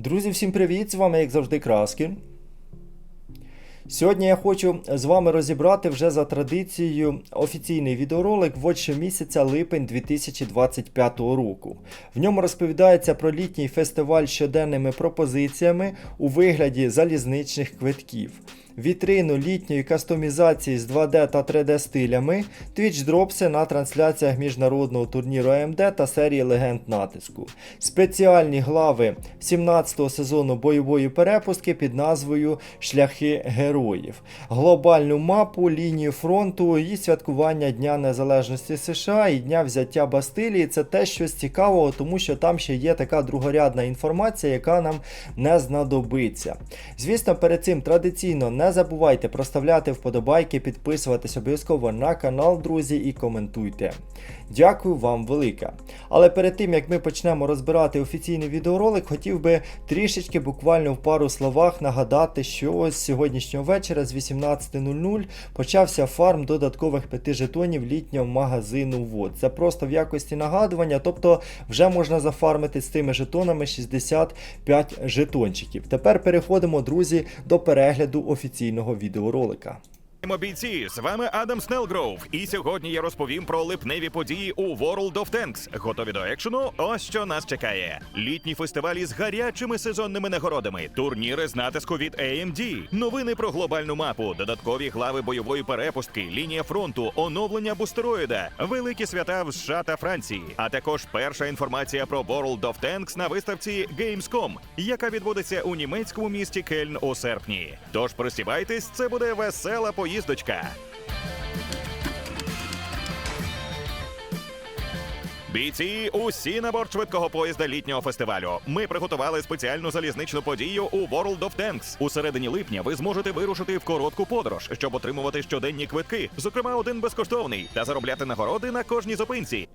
Друзі, всім привіт! З вами, як завжди, Краскін. Сьогодні я хочу з вами розібрати вже за традицією офіційний відеоролик вотче щомісяця липень 2025 року. В ньому розповідається про літній фестиваль щоденними пропозиціями у вигляді залізничних квитків. Вітрину літньої кастомізації з 2D та 3D стилями, Twitch дропси на трансляціях міжнародного турніру AMD та серії легенд натиску. Спеціальні глави 17-го сезону бойової перепустки під назвою Шляхи героїв, глобальну мапу, лінію фронту і святкування Дня Незалежності США і Дня взяття Бастилії. Це те щось цікавого, тому що там ще є така другорядна інформація, яка нам не знадобиться. Звісно, перед цим традиційно не забувайте проставляти вподобайки, підписуватись обов'язково на канал, друзі, і коментуйте. Дякую вам велике. Але перед тим як ми почнемо розбирати офіційний відеоролик, хотів би трішечки буквально в пару словах нагадати, що з сьогоднішнього вечора з 18.00 почався фарм додаткових 5 жетонів літнього магазину ВОД. Це просто в якості нагадування, тобто вже можна зафармити з тими жетонами 65 жетончиків. Тепер переходимо, друзі, до перегляду офіційного відеоролика. Бійці! З вами Адам Снелгроув. І сьогодні я розповім про липневі події у World of Tanks. Готові до екшену? Ось що нас чекає: літні фестивалі з гарячими сезонними нагородами, турніри з натиску від AMD, новини про глобальну мапу, додаткові глави бойової перепустки, лінія фронту, оновлення бустероїда, великі свята в США та Франції, а також перша інформація про World of Tanks на виставці Gamescom, яка відбудеться у німецькому місті Кельн у серпні. Тож присівайтесь, це буде весела поїздочка. Бійці, усі на борт швидкого поїзда літнього фестивалю. Ми приготували спеціальну залізничну подію у World of Tanks. У середині липня ви зможете вирушити в коротку подорож, щоб отримувати щоденні квитки, зокрема один безкоштовний, та заробляти нагороди на кожній зупинці.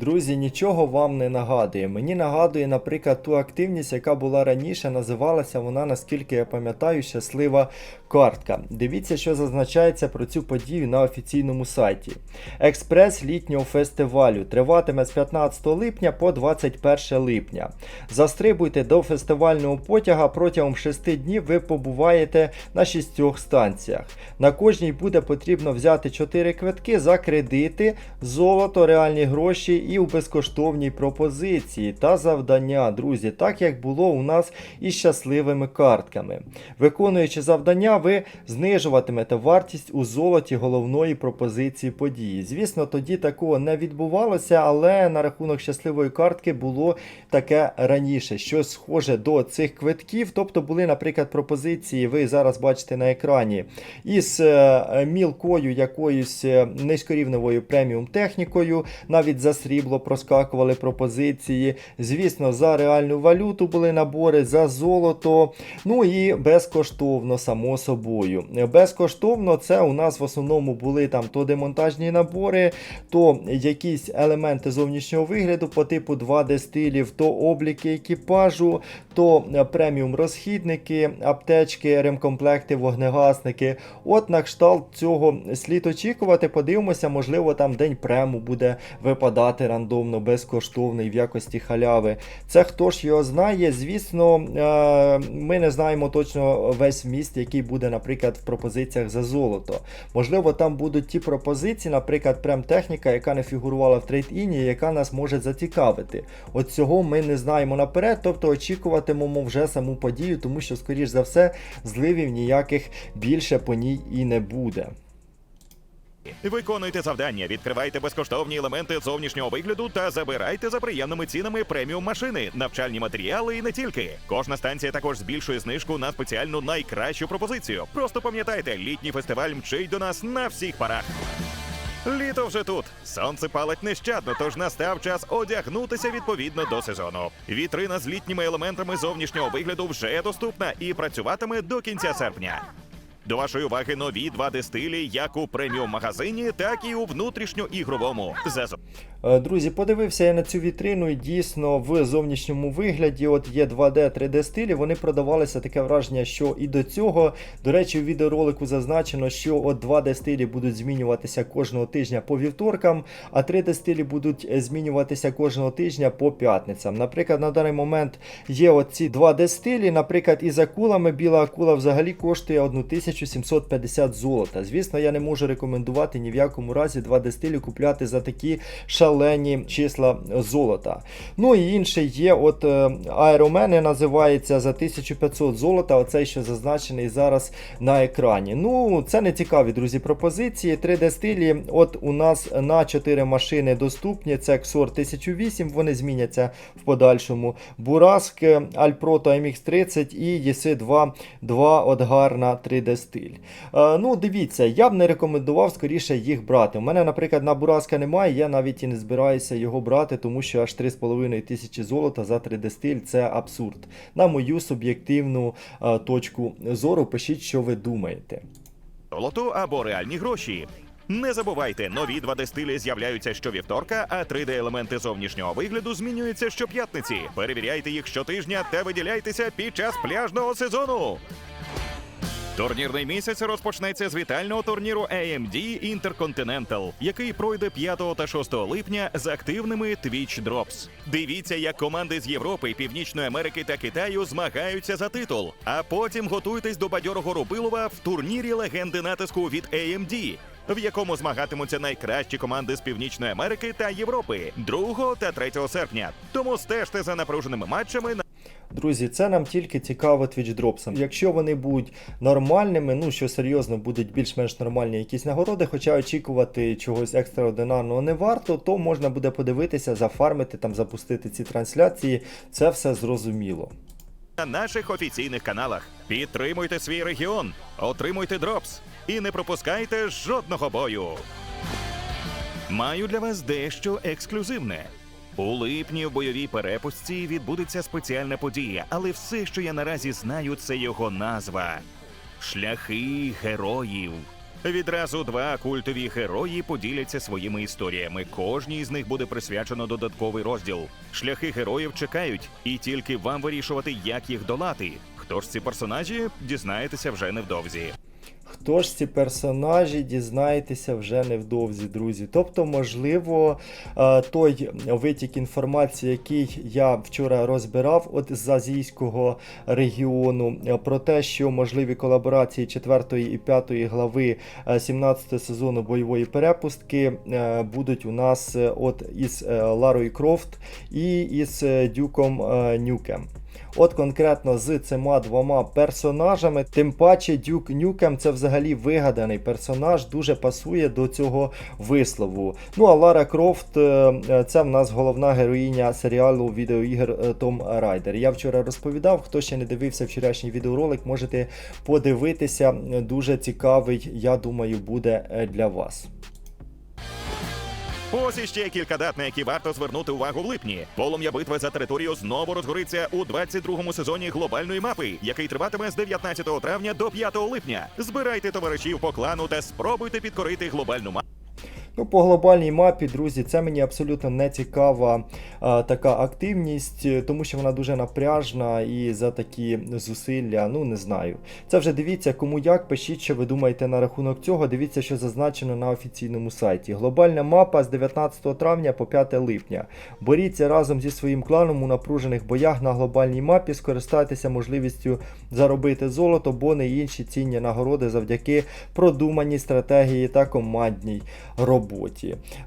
Друзі, нічого вам не нагадує. Мені нагадує, наприклад, ту активність, яка була раніше, називалася вона, наскільки я пам'ятаю, щаслива картка. Дивіться, що зазначається про цю подію на офіційному сайті. Експрес літнього фестивалю триватиме з 15 липня по 21 липня. Застрибуйте до фестивального потяга протягом 6 днів ви побуваєте на 6 станціях. На кожній буде потрібно взяти 4 квитки за кредити, золото, реальні гроші і у безкоштовній пропозиції та завдання, друзі, так як було у нас із щасливими картками. Виконуючи завдання, ви знижуватимете вартість у золоті головної пропозиції події. Звісно, тоді такого не відбувалося, але на рахунок щасливої картки було таке раніше, щось схоже до цих квитків. Тобто були, наприклад, пропозиції, ви зараз бачите на екрані, із е, мілкою якоюсь е, низькорівневою преміум технікою, навіть за срібло проскакували пропозиції. Звісно, за реальну валюту були набори, за золото. Ну і безкоштовно, само собою. Безкоштовно це у нас в основному були там то демонтажні набори, то якісь елементи зовнішнього вигляду по типу 2D стилів, то обліки екіпажу, то преміум розхідники, аптечки, ремкомплекти, вогнегасники. От на кшталт цього слід очікувати. Подивимося, можливо, там день прему буде випадати рандомно, безкоштовний в якості халяви. Це хто ж його знає? Звісно, е, ми не знаємо точно весь вміст, який буде, наприклад, в пропозиціях за золото. Можливо, там будуть ті пропозиції, наприклад, прем-техніка, яка не фігурувала в трейд-іні, яка нас може зацікавити. От цього ми не знаємо наперед, тобто очікуватимемо вже саму подію, тому що, скоріш за все, зливів ніяких більше по ній і не буде. Виконуйте завдання, відкривайте безкоштовні елементи зовнішнього вигляду та забирайте за приємними цінами преміум машини, навчальні матеріали і не тільки. Кожна станція також збільшує знижку на спеціальну найкращу пропозицію. Просто пам'ятайте, літній фестиваль мчить до нас на всіх парах. Літо вже тут. Сонце палить нещадно, тож настав час одягнутися відповідно до сезону. Вітрина з літніми елементами зовнішнього вигляду вже доступна і працюватиме до кінця серпня. До вашої уваги нові 2D стилі як у преміум магазині, так і у внутрішньоігровому. За зо- Е, Друзі, подивився я на цю вітрину і дійсно в зовнішньому вигляді от є 2D, 3D стилі. Вони продавалися таке враження, що і до цього. До речі, у відеоролику зазначено, що от 2D стилі будуть змінюватися кожного тижня по вівторкам, а 3D стилі будуть змінюватися кожного тижня по п'ятницям. Наприклад, на даний момент є оці 2D стилі. Наприклад, із акулами біла акула взагалі коштує 1750 золота. Звісно, я не можу рекомендувати ні в якому разі 2D стилі купляти за такі шалені числа золота. Ну і інший є, от аеромени називається за 1500 золота. Оцей, що зазначений зараз на екрані. Ну, це не цікаві, друзі, пропозиції. 3D стилі, от у нас на 4 машини доступні. Це XOR 1008, вони зміняться в подальшому. Бураск, та MX30 і EC2 2 от гарна 3D стиль. Е, ну, дивіться, я б не рекомендував скоріше їх брати. У мене, наприклад, на Бураска немає, я навіть і не збираюся його брати, тому що аж 3,5 тисячі золота за 3D стиль це абсурд. На мою суб'єктивну е, точку зору, пишіть, що ви думаєте. золото або реальні гроші. Не забувайте, нові 2D стилі з'являються щовівторка, а 3D-елементи зовнішнього вигляду змінюються щоп'ятниці. Перевіряйте їх щотижня та виділяйтеся під час пляжного сезону. Турнірний місяць розпочнеться з вітального турніру AMD Intercontinental, який пройде 5 та 6 липня з активними Twitch Drops. Дивіться, як команди з Європи, Північної Америки та Китаю змагаються за титул. А потім готуйтесь до бадьорого Рубилова в турнірі легенди натиску від AMD. В якому змагатимуться найкращі команди з Північної Америки та Європи 2 та 3 серпня. Тому стежте за напруженими матчами на Друзі, це нам тільки цікаво твічдропсам. Якщо вони будуть нормальними, ну що серйозно будуть більш-менш нормальні якісь нагороди, хоча очікувати чогось екстраординарного не варто, то можна буде подивитися, зафармити там, запустити ці трансляції. Це все зрозуміло. на наших офіційних каналах. Підтримуйте свій регіон, отримуйте дропс і не пропускайте жодного бою. Маю для вас дещо ексклюзивне. У липні в бойовій перепустці відбудеться спеціальна подія, але все, що я наразі знаю, це його назва Шляхи героїв. Відразу два культові герої поділяться своїми історіями. Кожній з них буде присвячено додатковий розділ. Шляхи героїв чекають, і тільки вам вирішувати, як їх долати. Хто ж ці персонажі, дізнаєтеся вже невдовзі. Хто ж ці персонажі, дізнаєтеся вже невдовзі, друзі. Тобто, можливо, е, той витік інформації, який я вчора розбирав от з азійського регіону, е, про те, що можливі колаборації 4 і 5 глави 17 сезону бойової перепустки е, будуть у нас е, от із е, Ларою Крофт і із е, Дюком е, Нюкем. От конкретно з цими двома персонажами, тим паче Дюк Нюкем це взагалі вигаданий персонаж, дуже пасує до цього вислову. Ну а Лара Крофт е, е, це в нас головна героїня серіалу відеоігр е, Том Райдер. Я вчора розповідав, хто ще не дивився вчорашній відеоролик, можете подивитися. Дуже цікавий, я думаю, буде для вас. Ось іще кілька дат, на які варто звернути увагу в липні. Полум'я битви за територію знову розгориться у 22-му сезоні глобальної мапи, який триватиме з 19 травня до 5 липня. Збирайте товаришів по клану та спробуйте підкорити глобальну мапу. Ну, по глобальній мапі, друзі, це мені абсолютно не цікава а, така активність, тому що вона дуже напряжна і за такі зусилля, ну не знаю. Це вже дивіться, кому як, пишіть, що ви думаєте на рахунок цього. Дивіться, що зазначено на офіційному сайті. Глобальна мапа з 19 травня по 5 липня. Боріться разом зі своїм кланом у напружених боях на глобальній мапі, скористайтеся можливістю заробити золото, бони і інші цінні нагороди завдяки продуманій стратегії та командній роботі.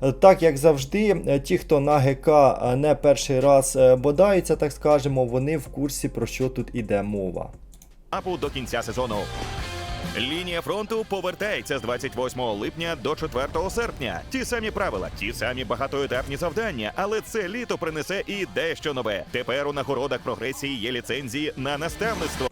Е, Так як завжди, е, ті, хто на ГК е, не перший раз е, бодаються, так скажемо, вони в курсі про що тут іде мова. Мапу до кінця сезону. Лінія фронту повертається з 28 липня до 4 серпня. Ті самі правила, ті самі багатоетапні завдання, але це літо принесе і дещо нове. Тепер у нагородах прогресії є ліцензії на наставництво.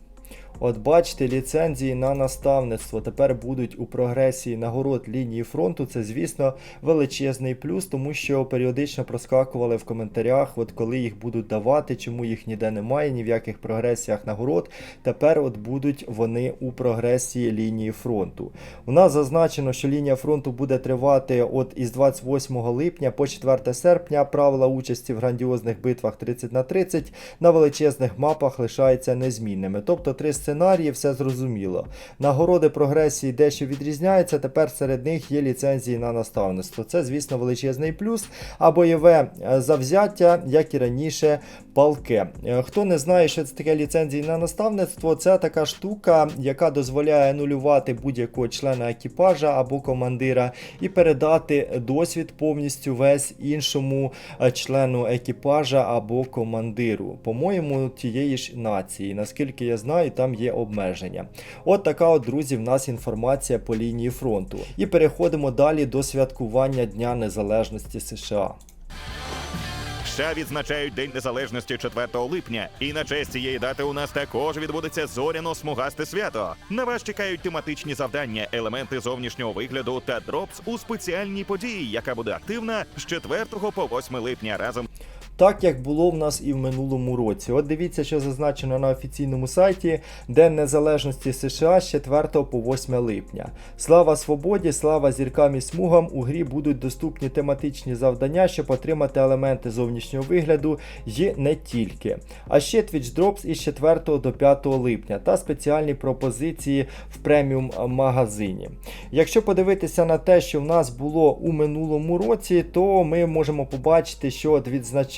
От бачите, ліцензії на наставництво тепер будуть у прогресії нагород лінії фронту. Це, звісно, величезний плюс, тому що періодично проскакували в коментарях, от коли їх будуть давати, чому їх ніде немає, ні в яких прогресіях нагород. Тепер от будуть вони у прогресії лінії фронту. У нас зазначено, що лінія фронту буде тривати от із 28 липня по 4 серпня. Правила участі в грандіозних битвах 30 на 30 на величезних мапах лишаються незмінними. Тобто три сценарії, все зрозуміло. Нагороди прогресії дещо відрізняються. Тепер серед них є ліцензії на наставництво. Це, звісно, величезний плюс. А бойове завзяття, як і раніше, палке. Е, Хто не знає, що це таке ліцензії на наставництво, це така штука, яка дозволяє анулювати будь-якого члена екіпажа або командира і передати досвід повністю весь іншому е, члену екіпажа або командиру. По-моєму, тієї ж нації. Наскільки я знаю, там є обмеження. От така, от, друзі, в нас інформація по лінії фронту. І переходимо далі до святкування Дня Незалежності США. США відзначають День Незалежності 4 липня, і на честь цієї дати у нас також відбудеться зоряно-смугасте свято. На вас чекають тематичні завдання, елементи зовнішнього вигляду та дропс у спеціальній події, яка буде активна з 4 по 8 липня разом Так як було в нас і в минулому році. От дивіться, що зазначено на офіційному сайті День Незалежності США з 4 по 8 липня. Слава свободі, слава зіркам і смугам. У грі будуть доступні тематичні завдання, щоб отримати елементи зовнішнього вигляду і не тільки. А ще Twitch Drops із 4 до 5 липня та спеціальні пропозиції в преміум магазині. Якщо подивитися на те, що в нас було у минулому році, то ми можемо побачити, що от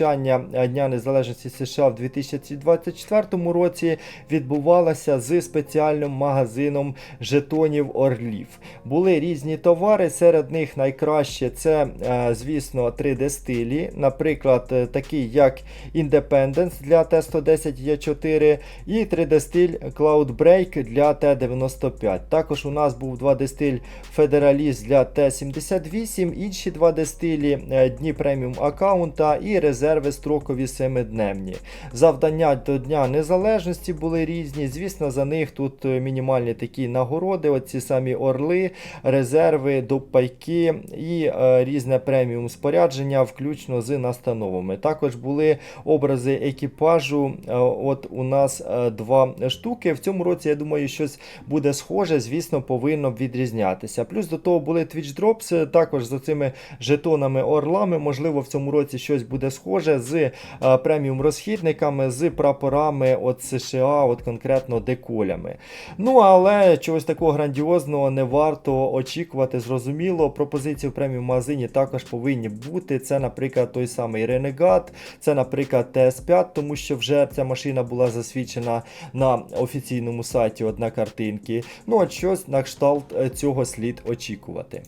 відзначання Дня Незалежності США в 2024 році відбувалося з спеціальним магазином жетонів Орлів. Були різні товари, серед них найкраще це, е, звісно, 3D стилі, наприклад, е, такий як Independence для T110E4 і 3D стиль Cloud Break для T95. Також у нас був 2D стиль Federalist для T78, інші 2D стилі е, дні преміум аккаунта і резерви строкові 7-дневні. Завдання до Дня Незалежності були різні. Звісно, за них тут е, мінімальні такі нагороди, оці самі орли, резерви, допайки і е, різне преміум спорядження, включно з настановами. Також були образи екіпажу. е, От у нас е, два штуки. В цьому році, я думаю, щось буде схоже, звісно, повинно відрізнятися. Плюс до того були Twitch Drops, також за цими жетонами орлами. Можливо, в цьому році щось буде схоже з е, преміум розхідниками, з прапорами от США, от конкретно деколями. Ну, але чогось такого грандіозного не варто очікувати. Зрозуміло, пропозиції в преміум магазині також повинні бути. Це, наприклад, той самий Renegade, це, наприклад, TS5, тому що вже ця машина була засвідчена на офіційному сайті от на картинки. Ну, от щось на кшталт е, цього слід очікувати.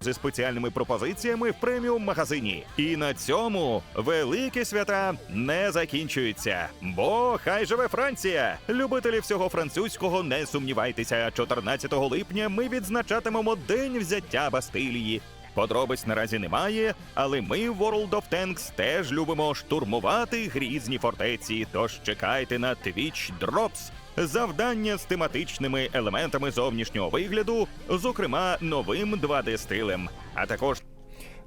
Зі спеціальними пропозиціями в преміум магазині. І на цьому великі свята не закінчуються. Бо хай живе Франція! Любителі всього французького, не сумнівайтеся. 14 липня ми відзначатимемо день взяття Бастилії. Подробиць наразі немає, але ми в World of Tanks теж любимо штурмувати грізні фортеці. Тож чекайте на Twitch Drops. Завдання з тематичними елементами зовнішнього вигляду, зокрема новим 2D-стилем, а також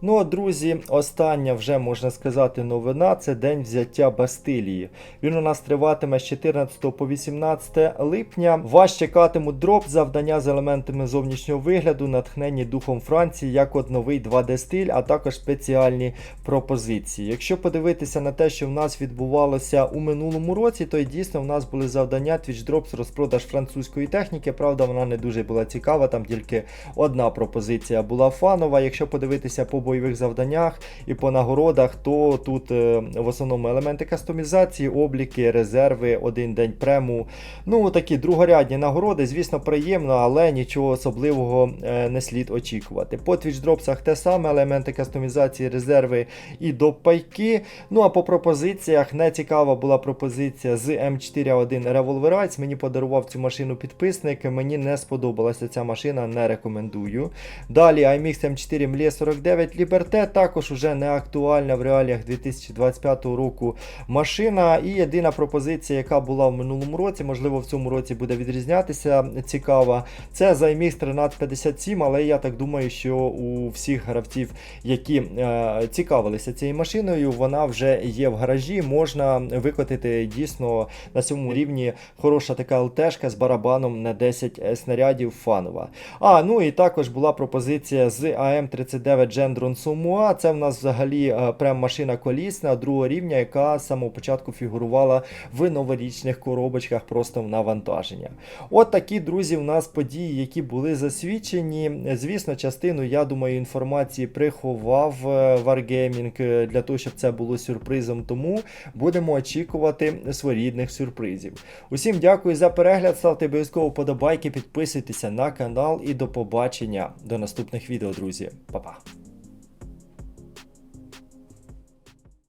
Ну, а, друзі, остання вже можна сказати новина це день взяття Бастилії. Він у нас триватиме з 14 по 18 липня. Вас чекатимуть дроп, завдання з елементами зовнішнього вигляду, натхнені духом Франції, як от новий 2D стиль, а також спеціальні пропозиції. Якщо подивитися на те, що в нас відбувалося у минулому році, то й дійсно в нас були завдання Twitch Drops розпродаж французької техніки. Правда, вона не дуже була цікава, там тільки одна пропозиція була фанова. Якщо подивитися по бойових завданнях і по нагородах, то тут е, в основному елементи кастомізації, обліки, резерви, один день прему. Ну, такі другорядні нагороди, звісно, приємно, але нічого особливого е, не слід очікувати. По Dropsах те саме, елементи кастомізації, резерви і допайки. Ну а по пропозиціях не цікава була пропозиція з M4A1 Revolver Rights. Мені подарував цю машину підписник. Мені не сподобалася ця машина, не рекомендую. Далі IMX M4 MLE 49 Liberté, також уже не актуальна в реаліях 2025 року машина. І єдина пропозиція, яка була в минулому році, можливо, в цьому році буде відрізнятися цікава. Це ZMX 1357, але я так думаю, що у всіх гравців, які е, цікавилися цією машиною, вона вже є в гаражі. Можна викотити дійсно на цьому рівні хороша така ЛТшка з барабаном на 10 снарядів фанова. А, ну і також була пропозиція з АМ39 Gendron Sumua. Це в нас взагалі е, прям машина колісна другого рівня, яка з самого початку фігурувала в новорічних коробочках просто в навантаження. От такі, друзі, у нас події, які були засвідчені. Звісно, частину, я думаю, інформації приховав е, Wargaming е, для того, щоб це було сюрпризом. Тому будемо очікувати своєрідних сюрпризів. Усім дякую за перегляд. Ставте обов'язково подобайки, підписуйтеся на канал і до побачення до наступних відео, друзі. Па-па.